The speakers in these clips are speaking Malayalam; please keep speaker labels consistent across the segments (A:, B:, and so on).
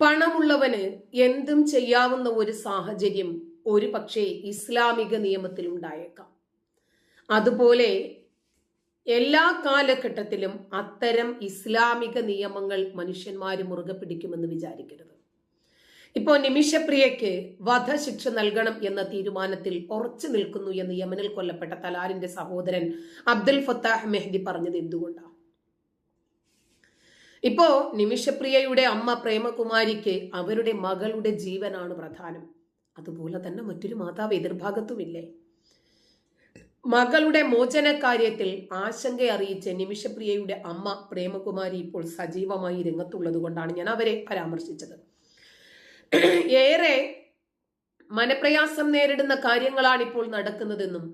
A: പണമുള്ളവന് എന്തും ചെയ്യാവുന്ന ഒരു സാഹചര്യം ഒരു പക്ഷേ ഇസ്ലാമിക നിയമത്തിൽ ഉണ്ടായേക്കാം അതുപോലെ എല്ലാ കാലഘട്ടത്തിലും അത്തരം ഇസ്ലാമിക നിയമങ്ങൾ മനുഷ്യന്മാർ മുറുകെ പിടിക്കുമെന്ന് വിചാരിക്കരുത്. ഇപ്പോൾ നിമിഷപ്രിയയ്ക്ക് വധശിക്ഷ നൽകണം എന്ന തീരുമാനത്തിൽ ഉറച്ചു നിൽക്കുന്നു എന്ന് യമനിൽ കൊല്ലപ്പെട്ട തലാലിന്റെ സഹോദരൻ അബ്ദുൽ ഫത്താഹ് മെഹ്ദി പറഞ്ഞത് എന്തുകൊണ്ടാണ്? ഇപ്പോ നിമിഷപ്രിയയുടെ അമ്മ പ്രേമകുമാരിക്ക് അവരുടെ മകളുടെ ജീവനാണ് പ്രധാനം. അതുപോലെ തന്നെ മറ്റൊരു മാതാവ് എതിർഭാഗത്തുമില്ലേ? മകളുടെ മോചന കാര്യത്തിൽ ആശങ്ക അറിയിച്ച് നിമിഷപ്രിയയുടെ അമ്മ പ്രേമകുമാരി ഇപ്പോൾ സജീവമായി രംഗത്തുള്ളത് കൊണ്ടാണ് ഞാൻ അവരെ പരാമർശിച്ചത്. ഏറെ മനപ്രയാസം നേരിടുന്ന കാര്യങ്ങളാണ് ഇപ്പോൾ നടക്കുന്നതെന്നും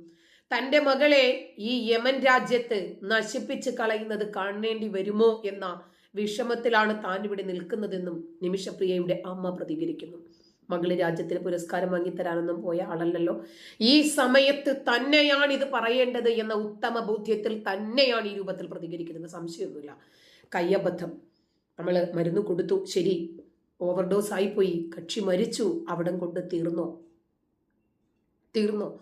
A: തന്റെ മകളെ ഈ യമൻ രാജ്യത്ത് നശിപ്പിച്ച് കളയുന്നത് കാണേണ്ടി വരുമോ എന്ന വിഷമത്തിലാണ് താൻ ഇവിടെ നിൽക്കുന്നതെന്നും നിമിഷപ്രിയയുടെ അമ്മ പ്രതികരിക്കുന്നു. മകളി രാജ്യത്തിന് പുരസ്കാരം വാങ്ങിത്തരാനൊന്നും പോയ ആളല്ലല്ലോ. ഈ സമയത്ത് തന്നെയാണ് ഇത് പറയേണ്ടത് എന്ന ഉത്തമ ബോധ്യത്തിൽ തന്നെയാണ് ഈ രൂപത്തിൽ പ്രതികരിക്കുന്നത്. സംശയമൊന്നുമില്ല. കയ്യബദ്ധം. നമ്മൾ മരുന്ന് കൊടുത്തു. ശരി. ഓവർഡോസ് ആയിപ്പോയി. കക്ഷി മരിച്ചു. അവിടം കൊണ്ട് തീർന്നോ? തീർന്നോ?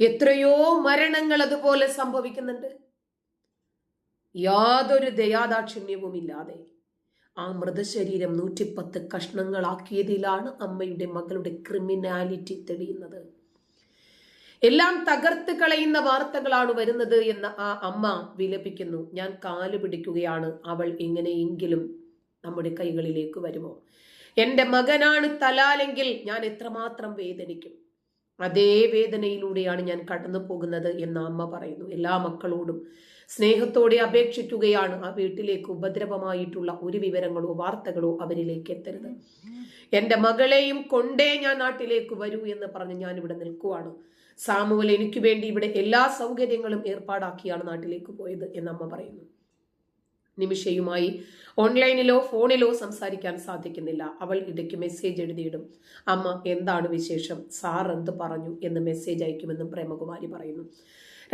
A: എത്രയോ മരണങ്ങൾ അതുപോലെ സംഭവിക്കുന്നുണ്ട്. യാതൊരു ദയാദാക്ഷിണ്യവും ഇല്ലാതെ ആ മൃതശരീരം നൂറ്റിപ്പത്ത് കഷ്ണങ്ങളാക്കിയതിലാണ് അമ്മയുടെ മകളുടെ ക്രിമിനാലിറ്റി തെളിയുന്നത്. എല്ലാം തകർത്ത് കളയുന്ന വാർത്തകളാണ് വരുന്നത് എന്ന് ആ അമ്മ വിലപിക്കുന്നു. ഞാൻ കാൽ പിടിക്കുകയാണ്. അവൾ എങ്ങനെയെങ്കിലും നമ്മുടെ കൈകളിലേക്ക് വരുമോ? എന്റെ മകനാണ് തലാലെങ്കിൽ ഞാൻ എത്രമാത്രം വേദനിക്കും? അതേ വേദനയിലൂടെയാണ് ഞാൻ കടന്നു പോകുന്നത് എന്ന് അമ്മ പറയുന്നു. എല്ലാ മക്കളോടും സ്നേഹത്തോടെ അപേക്ഷിക്കുകയാണ് ആ വീട്ടിലേക്ക് ഉപദ്രവമായിട്ടുള്ള ഒരു വിവരങ്ങളോ വാർത്തകളോ അവരിലേക്ക് എത്തരുത്. എന്റെ മകളെയും കൊണ്ടേ ഞാൻ നാട്ടിലേക്ക് വരൂ എന്ന് പറഞ്ഞ് ഞാൻ ഇവിടെ നിൽക്കുവാണ്. സാമുവൽ എനിക്ക് വേണ്ടി ഇവിടെ എല്ലാ സൗകര്യങ്ങളും ഏർപ്പാടാക്കിയാണ് നാട്ടിലേക്ക് പോയത് എന്ന് അമ്മ പറയുന്നു. നിമിഷയുമായി ഓൺലൈനിലോ ഫോണിലോ സംസാരിക്കാൻ സാധിക്കുന്നില്ല. അവൾ ഇടയ്ക്ക് മെസ്സേജ് എഴുതിയിടും. അമ്മ എന്താണ് വിശേഷം? സാർ എന്ത് പറഞ്ഞു? എന്ന് മെസ്സേജ് അയക്കുമെന്നും പ്രേമകുമാരി പറയുന്നു.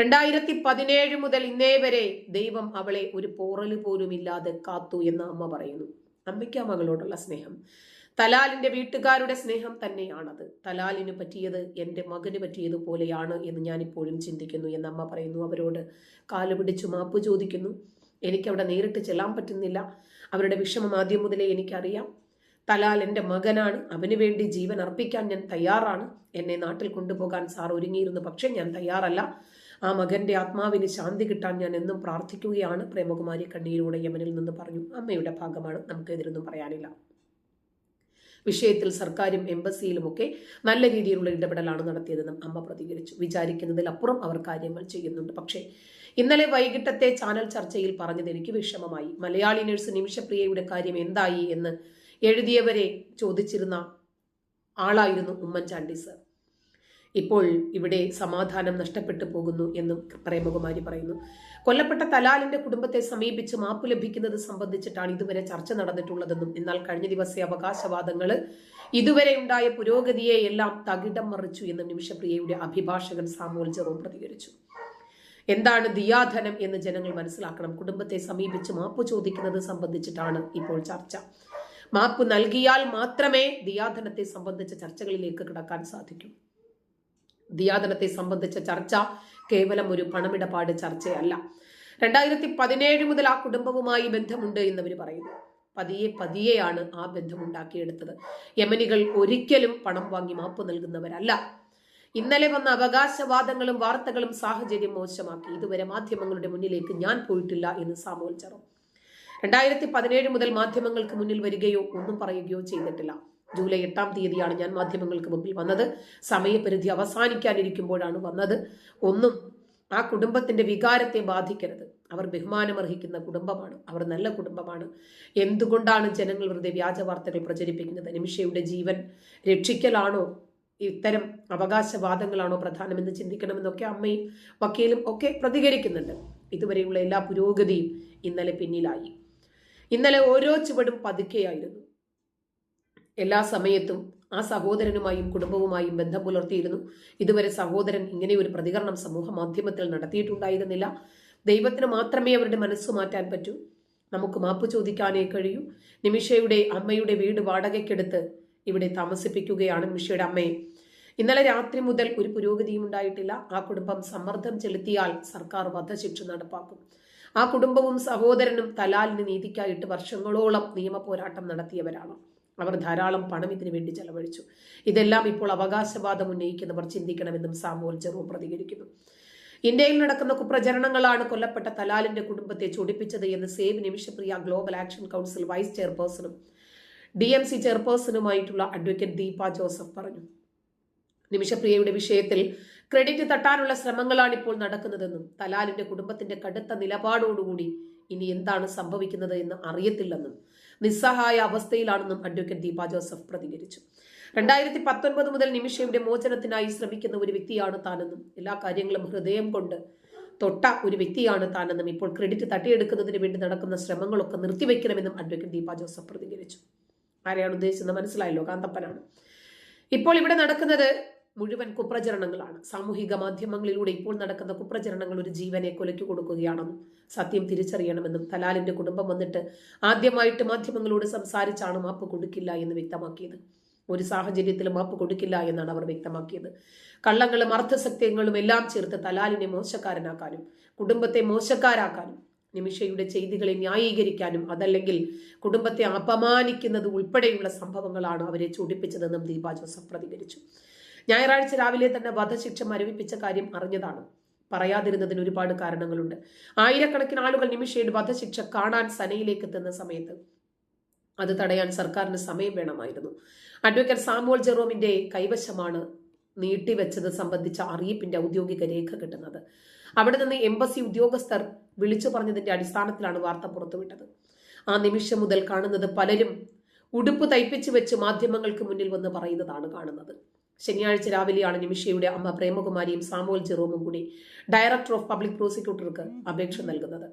A: രണ്ടായിരത്തി പതിനേഴ് മുതൽ ഇന്നേ വരെ ദൈവം അവളെ ഒരു പോറൽ പോലും ഇല്ലാതെ കാത്തു എന്ന് അമ്മ പറയുന്നു. അമ്മയ്ക്ക് ആ മകളോടുള്ള സ്നേഹം. തലാലിന്റെ വീട്ടുകാരുടെ സ്നേഹം തന്നെയാണത്. തലാലിന് പറ്റിയത് എന്റെ മകന് പറ്റിയതുപോലെയാണ് എന്ന് ഞാനിപ്പോഴും ചിന്തിക്കുന്നു എന്ന് അമ്മ പറയുന്നു. അവരോട് കാലുപിടിച്ചു മാപ്പ് ചോദിക്കുന്നു. എനിക്കവിടെ നേരിട്ട് ചെല്ലാൻ പറ്റുന്നില്ല. അവരുടെ വിഷമം ആദ്യം മുതലേ എനിക്കറിയാം. തലാൽ എന്റെ മകനാണ്. അവന് വേണ്ടി ജീവൻ അർപ്പിക്കാൻ ഞാൻ തയ്യാറാണ്. എന്നെ നാട്ടിൽ കൊണ്ടുപോകാൻ സാർ ഒരുങ്ങിയിരുന്നു. പക്ഷേ ഞാൻ തയ്യാറല്ല. ആ മകന്റെ ആത്മാവിന് ശാന്തി കിട്ടാൻ ഞാൻ എന്നും പ്രാർത്ഥിക്കുകയാണ്. പ്രേമകുമാരി കണ്ണീരൂടെ യമനിൽ നിന്ന് പറഞ്ഞു അമ്മയുടെ ഭാഗമാണ്. നമുക്കെതിരൊന്നും പറയാനില്ല. വിഷയത്തിൽ സർക്കാരും എംബസിയിലുമൊക്കെ നല്ല രീതിയിലുള്ള ഇടപെടലാണ് നടത്തിയതെന്നും അമ്മ പ്രതികരിച്ചു. വിചാരിക്കുന്നതിൽ അപ്പുറം അവർ കാര്യങ്ങൾ ചെയ്യുന്നുണ്ട്. പക്ഷേ ഇന്നലെ വൈകിട്ടത്തെ ചാനൽ ചർച്ചയിൽ പറഞ്ഞത് എനിക്ക് വിഷമമായി. മലയാളി നഴ്സ് നിമിഷപ്രിയയുടെ കാര്യം എന്തായി എന്ന് എഴുതിയവരെ ചോദിച്ചിരുന്ന ആളായിരുന്നു ഉമ്മൻചാണ്ടി സർ. ഇപ്പോൾ ഇവിടെ സമാധാനം നഷ്ടപ്പെട്ടു പോകുന്നു എന്നും പ്രേമകുമാരി പറയുന്നു. കൊല്ലപ്പെട്ട തലാലിന്റെ കുടുംബത്തെ സമീപിച്ച് മാപ്പ് ലഭിക്കുന്നത് സംബന്ധിച്ചിട്ടാണ് ഇതുവരെ ചർച്ച നടന്നിട്ടുള്ളതെന്നും എന്നാൽ കഴിഞ്ഞ ദിവസത്തെ അവകാശവാദങ്ങൾ ഇതുവരെ ഉണ്ടായ പുരോഗതിയെ എല്ലാം തകിടം മറിച്ചു എന്നും നിമിഷപ്രിയയുടെ അഭിഭാഷകൻ സാമുവൽ ജെറോം പ്രതികരിച്ചു. എന്താണ് ദിയാധനം എന്ന് ജനങ്ങൾ മനസ്സിലാക്കണം. കുടുംബത്തെ സമീപിച്ച് മാപ്പ് ചോദിക്കുന്നത് സംബന്ധിച്ചിട്ടാണ് ഇപ്പോൾ ചർച്ച. മാപ്പ് നൽകിയാൽ മാത്രമേ ദിയാധനത്തെ സംബന്ധിച്ച ചർച്ചകളിലേക്ക് കിടക്കാൻ സാധിക്കൂ. ദിയാദനത്തെ സംബന്ധിച്ച ചർച്ച കേവലം ഒരു പണമിടപാട് ചർച്ചയല്ല. രണ്ടായിരത്തി പതിനേഴ് മുതൽ ആ കുടുംബവുമായി ബന്ധമുണ്ട് എന്നവർ പറയുന്നു. പതിയെ പതിയെയാണ് ആ ബന്ധം ഉണ്ടാക്കിയെടുത്തത് യമനികൾ ഒരിക്കലും പണം വാങ്ങി മാപ്പ് നൽകുന്നവരല്ല. ഇന്നലെ വന്ന അവകാശവാദങ്ങളും വാർത്തകളും സാഹചര്യം മോശമാക്കി. ഇതുവരെ മാധ്യമങ്ങളുടെ മുന്നിലേക്ക് ഞാൻ പോയിട്ടില്ല എന്ന് സാമോൽ ചറോ രണ്ടായിരത്തി പതിനേഴ് മുതൽ മാധ്യമങ്ങൾക്ക് മുന്നിൽ വരികയോ ഒന്നും പറയുകയോ ചെയ്തിട്ടില്ല. ജൂലൈ എട്ടാം തീയതിയാണ് ഞാൻ മാധ്യമങ്ങൾക്ക് മുമ്പിൽ വന്നത്. സമയപരിധി അവസാനിക്കാനിരിക്കുമ്പോഴാണ് വന്നത്. ഒന്നും ആ കുടുംബത്തിന്റെ വികാരത്തെ ബാധിക്കരുത്. അവർ ബഹുമാനമർഹിക്കുന്ന കുടുംബമാണ്. അവർ നല്ല കുടുംബമാണ്. എന്തുകൊണ്ടാണ് ജനങ്ങൾ വെറുതെ വ്യാജ വാർത്തകൾ പ്രചരിപ്പിക്കുന്നത്? നിമിഷയുടെ ജീവൻ രക്ഷിക്കലാണോ? ഇത്തരം അവകാശവാദങ്ങളാണോ പ്രധാനമെന്ന് ചിന്തിക്കണമെന്നൊക്കെ അമ്മയും വക്കീലും ഒക്കെ പ്രതികരിക്കുന്നുണ്ട്. ഇതുവരെയുള്ള എല്ലാ പുരോഗതിയും ഇന്നലെ പിന്നിലായി. ഇന്നലെ ഓരോ ചുവടും പതുക്കെയായിരുന്നു. എല്ലാ സമയത്തും ആ സഹോദരനുമായും കുടുംബവുമായും ബന്ധം പുലർത്തിയിരുന്നു. ഇതുവരെ സഹോദരൻ ഇങ്ങനെ ഒരു പ്രതികരണം സമൂഹ മാധ്യമത്തിൽ നടത്തിയിട്ടുണ്ടായിരുന്നില്ല. ദൈവത്തിന് മാത്രമേ അവരുടെ മനസ്സ് മാറ്റാൻ പറ്റൂ. നമുക്ക് മാപ്പ് ചോദിക്കാനേ കഴിയൂ. നിമിഷയുടെ അമ്മയുടെ വീട് വാടകയ്ക്കെടുത്ത് ഇവിടെ താമസിപ്പിക്കുകയാണ് നിമിഷയുടെ അമ്മയെ ഇന്നലെ രാത്രി മുതൽ ഒരു പുരോഗതിയും ഉണ്ടായിട്ടില്ല. ആ കുടുംബം സമ്മർദ്ദം ചെലുത്തിയാൽ സർക്കാർ വധശിക്ഷ നടപ്പാക്കും. ആ കുടുംബവും സഹോദരനും തലാലിന് നീതിക്കായിട്ട് വർഷങ്ങളോളം നിയമ പോരാട്ടം നടത്തിയവരാണ്. അവർ ധാരാളം പണം ഇതിനു വേണ്ടി ചെലവഴിച്ചു. ഇതെല്ലാം ഇപ്പോൾ അവകാശവാദം ഉന്നയിക്കുന്നവർ ചിന്തിക്കണമെന്നും സാമുവൽ ചെറു പ്രതികരിക്കുന്നു. ഇന്ത്യയിൽ നടക്കുന്ന കുപ്രചരണങ്ങളാണ് കൊല്ലപ്പെട്ട തലാലിന്റെ കുടുംബത്തെ ചൊടിപ്പിച്ചത് എന്ന് save Nimishapriya global action council vice ചെയർപേഴ്സണും D M C ചെയർപേഴ്സണുമായിട്ടുള്ള അഡ്വക്കേറ്റ് ദീപ ജോസഫ് പറഞ്ഞു. നിമിഷപ്രിയയുടെ വിഷയത്തിൽ ക്രെഡിറ്റ് തട്ടാനുള്ള ശ്രമങ്ങളാണ് ഇപ്പോൾ നടക്കുന്നതെന്നും തലാലിന്റെ കുടുംബത്തിന്റെ കടുത്ത നിലപാടോടുകൂടി ഇനി എന്താണ് സംഭവിക്കുന്നത് എന്ന് അറിയത്തില്ലെന്നും നിസ്സഹായ അവസ്ഥയിലാണെന്നും അഡ്വക്കേറ്റ് ദീപ ജോസഫ് പ്രതികരിച്ചു. രണ്ടായിരത്തി പത്തൊൻപത് മുതൽ നിമിഷയുടെ മോചനത്തിനായി ശ്രമിക്കുന്ന ഒരു വ്യക്തിയാണ് താനെന്നും എല്ലാ കാര്യങ്ങളും ഹൃദയം കൊണ്ട് തൊട്ട ഒരു വ്യക്തിയാണ് താനെന്നും ഇപ്പോൾ ക്രെഡിറ്റ് തട്ടിയെടുക്കുന്നതിന് വേണ്ടി നടക്കുന്ന ശ്രമങ്ങളൊക്കെ നിർത്തിവെക്കണമെന്നും അഡ്വക്കേറ്റ് ദീപ ജോസഫ് പ്രതികരിച്ചു. ആരെയാണ് ഉദ്ദേശിച്ചത് മനസ്സിലായല്ലോ കാന്തപ്പനാണ്. ഇപ്പോൾ ഇവിടെ നടക്കുന്നത് മുഴുവൻ കുപ്രചരണങ്ങളാണ്. സാമൂഹിക മാധ്യമങ്ങളിലൂടെ ഇപ്പോൾ നടക്കുന്ന കുപ്രചരണങ്ങൾ ഒരു ജീവനെ കൊലയ്ക്ക് കൊടുക്കുകയാണെന്നും സത്യം തിരിച്ചറിയണമെന്നും തലാലിന്റെ കുടുംബം വന്നിട്ട് ആദ്യമായിട്ട് മാധ്യമങ്ങളോട് സംസാരിച്ചാണ് മാപ്പ് കൊടുക്കില്ല എന്ന് വ്യക്തമാക്കിയത്. ഒരു സാഹചര്യത്തിലും മാപ്പ് കൊടുക്കില്ല എന്നാണ് അവർ വ്യക്തമാക്കിയത്. കള്ളങ്ങളും അർത്ഥസത്യങ്ങളും എല്ലാം ചേർത്ത് തലാലിനെ മോശക്കാരനാക്കാനും കുടുംബത്തെ മോശക്കാരാക്കാനും നിമിഷയുടെ ചെയ്തികളെ ന്യായീകരിക്കാനും അതല്ലെങ്കിൽ കുടുംബത്തെ അപമാനിക്കുന്നത് ഉൾപ്പെടെയുള്ള സംഭവങ്ങളാണ് അവരെ ചൂടിപ്പിച്ചതെന്നും ദീപ ജോസഫ് പ്രതികരിച്ചു. ഞായറാഴ്ച രാവിലെ തന്നെ വധശിക്ഷ മരവിപ്പിച്ച കാര്യം അറിഞ്ഞതാണ്. പറയാതിരുന്നതിന് ഒരുപാട് കാരണങ്ങളുണ്ട്. ആയിരക്കണക്കിന് ആളുകൾ നിമിഷയുടെ വധശിക്ഷ കാണാൻ സനയിലേക്ക് എത്തുന്ന സമയത്ത് അത് തടയാൻ സർക്കാരിന് സമയം വേണമായിരുന്നു. അഡ്വക്കേറ്റ് സാമുവൽ ജെറോമിന്റെ കൈവശമാണ് നീട്ടിവെച്ചത് സംബന്ധിച്ച അറിയിപ്പിന്റെ ഔദ്യോഗിക രേഖ കിട്ടുന്നത്. അവിടെ നിന്ന് എംബസി ഉദ്യോഗസ്ഥർ വിളിച്ചു പറഞ്ഞതിന്റെ അടിസ്ഥാനത്തിലാണ് വാർത്ത പുറത്തുവിട്ടത്. ആ നിമിഷം മുതൽ കാണുന്നത് പലരും ഉടുപ്പ് തയ്പ്പിച്ചു വെച്ച് മാധ്യമങ്ങൾക്ക് മുന്നിൽ വന്ന് പറയുന്നതാണ് കാണുന്നത്. ശനിയാഴ്ച രാവിലെയാണ് നിമിഷയുടെ അമ്മ പ്രേമകുമാരിയും സാമുവൽ ജെറോമും കൂടി ഡയറക്ടർ ഓഫ് പബ്ലിക് പ്രോസിക്യൂട്ടർക്ക് അപേക്ഷ നൽകുന്നത്.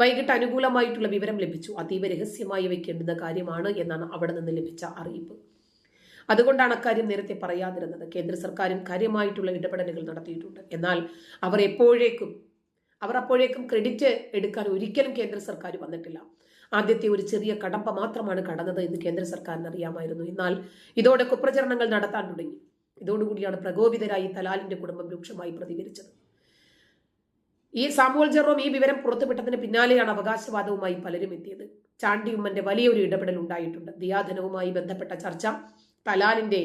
A: വൈകിട്ട് അനുകൂലമായിട്ടുള്ള വിവരം ലഭിച്ചു. അതീവ രഹസ്യമായി വയ്ക്കേണ്ടുന്ന കാര്യമാണ് എന്നാണ് അവിടെ നിന്ന് ലഭിച്ച അറിയിപ്പ്. അതുകൊണ്ടാണ് അക്കാര്യം നേരത്തെ പറയാതിരുന്നത്. കേന്ദ്ര സർക്കാരും കാര്യമായിട്ടുള്ള ഇടപെടലുകൾ നടത്തിയിട്ടുണ്ട്. എന്നാൽ അവർ എപ്പോഴേക്കും അവർ അപ്പോഴേക്കും ക്രെഡിറ്റ് എടുക്കാൻ ഒരിക്കലും കേന്ദ്ര സർക്കാർ വന്നിട്ടില്ല. ആദ്യത്തെ ഒരു ചെറിയ കടമ്പ മാത്രമാണ് കടന്നത് എന്ന് കേന്ദ്ര സർക്കാരിന് അറിയാമായിരുന്നു. എന്നാൽ ഇതോടെ കുപ്രചരണങ്ങൾ നടത്താൻ തുടങ്ങി. ഇതോടുകൂടിയാണ് പ്രകോപിതരായി തലാലിന്റെ കുടുംബം രൂക്ഷമായി പ്രതികരിച്ചത്. ഈ സാമുവൽ ജെറോം ഈ വിവരം പുറത്തുവിട്ടതിന് പിന്നാലെയാണ് അവകാശവാദവുമായി പലരും എത്തിയത്. ചാണ്ടിയുമ്മന്റെ വലിയൊരു ഇടപെടൽ ഉണ്ടായിട്ടുണ്ട്. ദിയാധനവുമായി ബന്ധപ്പെട്ട ചർച്ച തലാലിന്റെ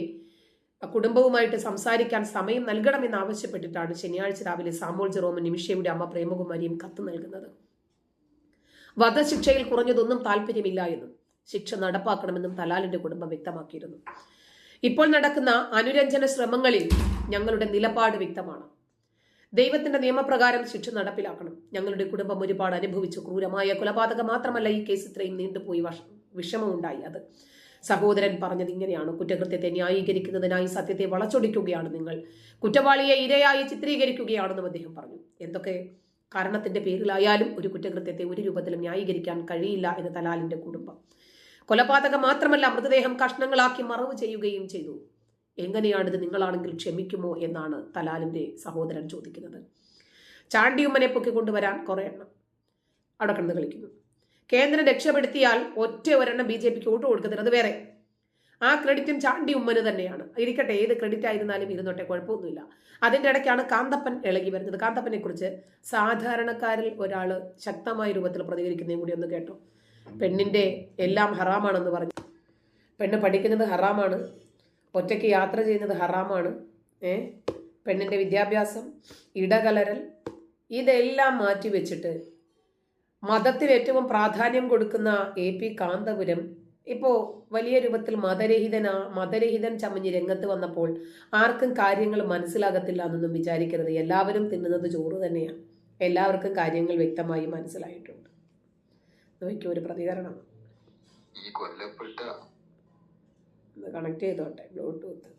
A: കുടുംബവുമായിട്ട് സംസാരിക്കാൻ സമയം നൽകണമെന്ന് ആവശ്യപ്പെട്ടിട്ടാണ് ശനിയാഴ്ച രാവിലെ സാമോൾ ജെറോമും നിമിഷയുടെ അമ്മ പ്രേമകുമാരിയും കത്ത് നൽകുന്നത്. വധശിക്ഷയിൽ കുറഞ്ഞതൊന്നും താല്പര്യമില്ല എന്നും ശിക്ഷ നടപ്പാക്കണമെന്നും തലാലിന്റെ കുടുംബം വ്യക്തമാക്കിയിരുന്നു. ഇപ്പോൾ നടക്കുന്ന അനുരഞ്ജന ശ്രമങ്ങളിൽ ഞങ്ങളുടെ നിലപാട് വ്യക്തമാണ്. ദൈവത്തിന്റെ നിയമപ്രകാരം ശിക്ഷ നടപ്പിലാക്കണം. ഞങ്ങളുടെ കുടുംബം ഒരുപാട് അനുഭവിച്ചു. ക്രൂരമായ കൊലപാതകം മാത്രമല്ല ഈ കേസ് ഇത്രയും നീണ്ടുപോയി വിഷമമുണ്ടായി അത്. സഹോദരൻ പറഞ്ഞത് ഇങ്ങനെയാണ്. കുറ്റകൃത്യത്തെ ന്യായീകരിക്കുന്നതിനായി സത്യത്തെ വളച്ചൊടിക്കുകയാണ് നിങ്ങൾ. കുറ്റവാളിയെ ഇരയായി ചിത്രീകരിക്കുകയാണെന്നും അദ്ദേഹം പറഞ്ഞു. എന്തൊക്കെ കാരണത്തിന്റെ പേരിലായാലും ഒരു കുറ്റകൃത്യത്തെ ഒരു രൂപത്തിലും ന്യായീകരിക്കാൻ കഴിയില്ല എന്ന് തലാലിന്റെ കുടുംബം. കൊലപാതകം മാത്രമല്ല മൃതദേഹം കഷ്ണങ്ങളാക്കി മറവ് ചെയ്യുകയും ചെയ്തു. എങ്ങനെയാണിത് നിങ്ങളാണെങ്കിൽ ക്ഷമിക്കുമോ എന്നാണ് തലാലിന്റെ സഹോദരൻ ചോദിക്കുന്നത്. ചാണ്ടിയുമ്മനെ പൊക്കിക്കൊണ്ടുവരാൻ കുറെ എണ്ണം. അവിടെ കിടന്ന് കളിക്കുന്നു. കേന്ദ്രം രക്ഷപ്പെടുത്തിയാൽ ഒറ്റ ഒരെണ്ണം ബി ജെ പിക്ക് വോട്ട് കൊടുക്കുന്നത് വേറെ. ആ ക്രെഡിറ്റും ചാണ്ടി ഉമ്മന് തന്നെയാണ്. ഇരിക്കട്ടെ ഏത് ക്രെഡിറ്റ് ആയിരുന്നാലും ഇരുന്നോട്ടെ കുഴപ്പമൊന്നുമില്ല. അതിന്റെ ഇടയ്ക്കാണ് കാന്തപ്പൻ ഇളകി വരുന്നത്. കാന്തപ്പനെ കുറിച്ച് സാധാരണക്കാരിൽ ഒരാൾ ശക്തമായ രൂപത്തിൽ പ്രതികരിക്കുന്നതും കൂടി ഒന്ന് കേട്ടോ. പെണ്ണിന്റെ എല്ലാം ഹറാമാണെന്ന് പറഞ്ഞു. പെണ്ണ് പഠിക്കുന്നത് ഹറാമാണ്. ഒറ്റയ്ക്ക് യാത്ര ചെയ്യുന്നത് ഹറാമാണ്. ഏ? പെണ്ണിന്റെ വിദ്യാഭ്യാസം ഇടകലരൽ ഇതെല്ലാം മാറ്റി വെച്ചിട്ട് മതത്തിന് ഏറ്റവും പ്രാധാന്യം കൊടുക്കുന്ന എ പി കാന്തപുരം ഇപ്പോൾ വലിയ രൂപത്തിൽ മതരഹിതനാ മതരഹിതൻ ചമഞ്ഞ് രംഗത്ത് വന്നപ്പോൾ ആർക്കും കാര്യങ്ങൾ മനസ്സിലാകത്തില്ല എന്നൊന്നും വിചാരിക്കരുത്. എല്ലാവരും തിന്നുന്നത് ചോറ് തന്നെയാണ് എല്ലാവർക്കും കാര്യങ്ങൾ വ്യക്തമായി മനസ്സിലായിട്ടുണ്ട്. നോക്കിയോ ഒരു പ്രതികരണം.
B: ഈ കൊല്ലപ്പെട്ട
A: കണക്ട് ചെയ്തോട്ടെ ബ്ലൂടൂത്ത്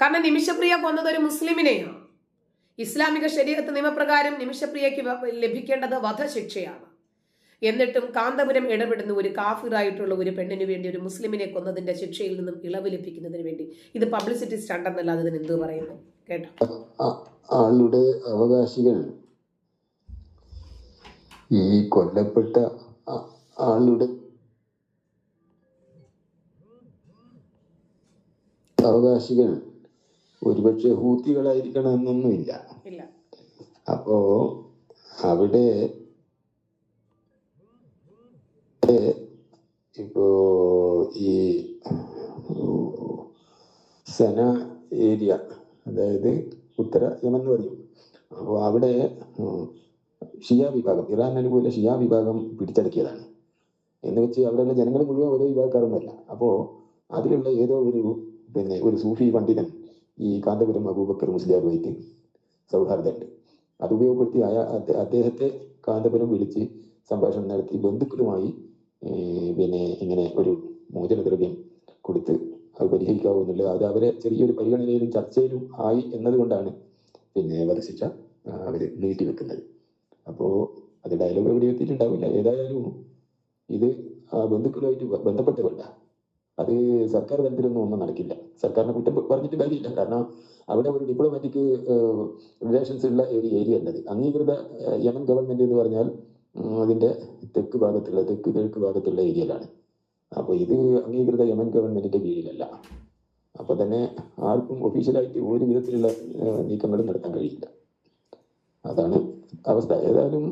A: കാരണം നിമിഷപ്രിയ കൊന്നത് ഒരു മുസ്ലിമിനെയാണ്. ഇസ്ലാമിക ശരീരത്ത് നിയമപ്രകാരം നിമിഷപ്രിയയ്ക്ക് ലഭിക്കേണ്ടത് വധശിക്ഷയാണ്. എന്നിട്ടും കാന്തപുരം ഇടപെടുന്ന ഒരു കാഫിറായിട്ടുള്ള ഒരു പെണ്ണിന് വേണ്ടി ഒരു മുസ്ലിമിനെ കൊന്നതിന്റെ ശിക്ഷയിൽ നിന്നും ഇളവ് ലഭിക്കുന്നതിന് വേണ്ടി ഇത് പബ്ലിസിറ്റി സ്റ്റണ്ട് എന്നല്ലാതെ ഇതിന് എന്ത് പറയുന്നു? കേട്ടോ.
B: ആളുടെ അവകാശികൾ ഈ കൊല്ലപ്പെട്ട ആളുടെ അവകാശികൾ ഒരുപക്ഷെ ഹൂത്തികളായിരിക്കണം എന്നൊന്നുമില്ല അപ്പോ അവിടെ ഇപ്പോ ഈ സന ഏരിയ അതായത് ഉത്തര യമൻ എന്ന് പറയും. അപ്പോൾ അവിടെ ഷിയ വിഭാഗം ഇറാൻ അനുകൂല ഷിയ വിഭാഗം പിടിച്ചടക്കിയതാണ്. എന്ന് വെച്ച് അവിടെയുള്ള ജനങ്ങൾ മുഴുവൻ ഒരേ വിഭാഗക്കാരൊന്നുമല്ല. അപ്പോൾ അതിലുള്ള ഏതോ ഒരു പിന്നെ ഒരു സൂഫി പണ്ഡിതൻ ഈ കാന്തപുരം അബൂബക്കർ മുസ്ലിയാറുമായിട്ട് സൗഹാർദ്ദമുണ്ട്. അത് ഉപയോഗപ്പെടുത്തി അയാ അദ്ദേഹത്തെ കാന്തപുരം വിളിച്ച് സംഭാഷണം നടത്തി ബന്ധുക്കളുമായി പിന്നെ ഇങ്ങനെ ഒരു മോചനദ്രവ്യം കൊടുത്ത് അത് പരിഹരിക്കാവൂ അത് അവരെ ചെറിയൊരു പരിഗണനയിലും ചർച്ചയിലും ആയി എന്നതുകൊണ്ടാണ് പിന്നെ വധശിക്ഷ അവർ നീട്ടിവെക്കുന്നത്. അപ്പോൾ അത് ഡയലോഗ് എവിടെ എത്തിയിട്ടുണ്ടാവില്ല. ഏതായാലും ഇത് ആ ബന്ധുക്കളുമായിട്ട് ബന്ധപ്പെട്ടവല്ല അത് സർക്കാർ തലത്തിലൊന്നും ഒന്നും നടക്കില്ല. സർക്കാരിനെ കുറ്റം പറഞ്ഞിട്ട് കാര്യമില്ല. കാരണം അവിടെ ഒരു ഡിപ്ലോമാറ്റിക് റിലേഷൻസ് ഉള്ള ഒരു ഏരിയ അല്ലത്. അംഗീകൃത യമൻ ഗവൺമെന്റ് എന്ന് പറഞ്ഞാൽ അതിന്റെ തെക്ക് ഭാഗത്തുള്ള തെക്ക് കിഴക്ക് ഭാഗത്തുള്ള ഏരിയയിലാണ്. അപ്പൊ ഇത് അംഗീകൃത യമൻ ഗവൺമെന്റിന്റെ കീഴിലല്ല. അപ്പൊ തന്നെ ആർക്കും ഒഫീഷ്യലായിട്ട് ഒരു വിധത്തിലുള്ള നീക്കങ്ങളും നടത്താൻ കഴിയില്ല. അതാണ് അവസ്ഥ. ഏതായാലും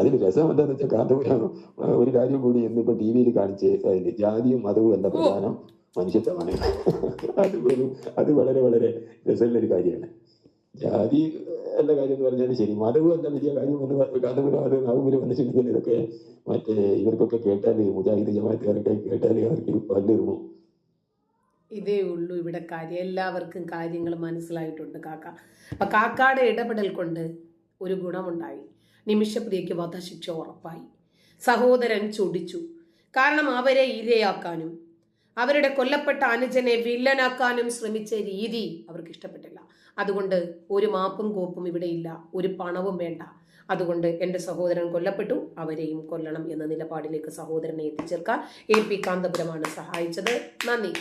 B: അതിൽ രസം എന്താന്ന് വെച്ചാൽ കാന്തപുരം ഒരു കാര്യം കൂടി ഇന്നിപ്പോ ടി വിയിൽ കാണിച്ച് ജാതിയും മതവും എന്ന പ്രധാനം മനുഷ്യത്വമാണ്. അത് ഒരു അത് വളരെ വളരെ രസമുള്ള ഒരു കാര്യമാണ്. ജാതി എന്ന കാര്യം എന്ന് പറഞ്ഞാൽ ശരി മതവും എന്താ വലിയ കാര്യം എന്ന് കാന്തപുരം അത് നാവുപുരം വന്നിട്ടുണ്ടെങ്കിൽ ഇതൊക്കെ മറ്റേ ഇവർക്കൊക്കെ കേട്ടാൽ മുജാഹിദ് ജമാഅത്തുകാരൊക്കെ കേട്ടാൽ അവർക്ക് പല്ലിറുമോ
A: ഇതേ ഉള്ളൂ ഇവിടെ കാര്യം. എല്ലാവർക്കും കാര്യങ്ങൾ മനസ്സിലായിട്ടുണ്ട് കാക്ക. അപ്പൊ കാക്കയുടെ ഇടപെടൽ കൊണ്ട് ഒരു ഗുണമുണ്ടായി. നിമിഷപ്രിയയ്ക്ക് വധശിക്ഷ ഉറപ്പായി. സഹോദരൻ ചൊടിച്ചു. കാരണം അവരെ ഇരയാക്കാനും അവരുടെ കൊല്ലപ്പെട്ട അനുജനെ വില്ലനാക്കാനും ശ്രമിച്ച രീതി അവർക്ക് ഇഷ്ടപ്പെട്ടില്ല. അതുകൊണ്ട് ഒരു മാപ്പും കോപ്പും ഇവിടെ ഇല്ല ഒരു പണവും വേണ്ട. അതുകൊണ്ട് എന്റെ സഹോദരൻ കൊല്ലപ്പെട്ടു അവരെയും കൊല്ലണം എന്ന നിലപാടിലേക്ക് സഹോദരനെ എത്തിച്ചേർക്കാൻ എ പി കാന്തപുരമാണ് സഹായിച്ചത്. നന്ദി.